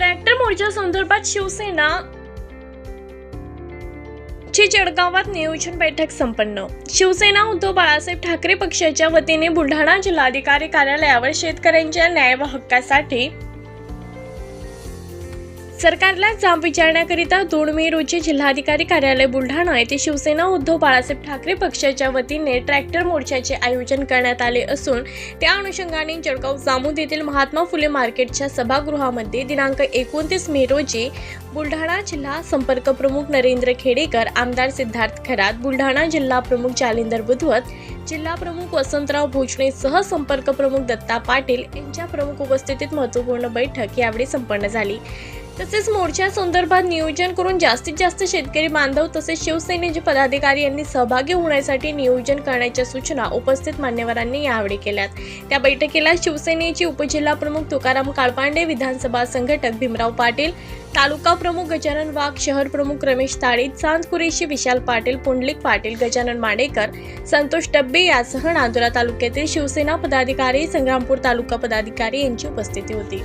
Tractor मोर्चा संदर्भात शिवसेना ची जळगावात नियोजन बैठक संपन्न. शिवसेना उद्धव बाळासाहेब ठाकरे पक्षाच्या वतीने बुलढाणा जिल्हाधिकारी कार्यालयावर शेतकऱ्यांच्या न्याय व हक्कासाठी सरकारला जाब विचारण्याकरिता दोन मे रोजी जिल्हाधिकारी कार्यालय बुलढाणा येथे शिवसेना उद्धव बाळासाहेब ठाकरे पक्षाच्या वतीने ट्रॅक्टर मोर्चाचे आयोजन करण्यात आले असून त्या अनुषंगाने जळगाव जामोद येथील महात्मा फुले मार्केटच्या सभागृहामध्ये दिनांक एकोणतीस मे रोजी बुलढाणा जिल्हा संपर्क प्रमुख नरेंद्र खेडेकर आमदार सिद्धार्थ खरात बुलढाणा जिल्हा प्रमुख जालिंदर बुधवत जिल्हा प्रमुख वसंतराव भोजने सह संपर्क प्रमुख दत्ता पाटील यांच्या प्रमुख उपस्थितीत महत्त्वपूर्ण बैठक यावेळी संपन्न झाली. तसेच मोर्चा संदर्भात नियोजन करून जास्तीत जास्त शेतकरी बांधव तसेच शिवसेनेचे पदाधिकारी यांनी सहभागी होण्यासाठी नियोजन करण्याच्या सूचना उपस्थित मान्यवरांनी यावेळी केल्यात. त्या बैठकीला शिवसेनेचे उपजिल्हा प्रमुख तुकाराम काळपांडे विधानसभा संघटक भीमराव पाटील तालुका प्रमुख गजानन वाघ शहर प्रमुख रमेश ताळे चांद कुरेशी विशाल पाटील पुंडलिक पाटील गजानन माडेकर संतोष डब्बे यासह नांदुरा तालुक्यातील शिवसेना पदाधिकारी संग्रामपूर तालुका पदाधिकारी यांची उपस्थिती होती.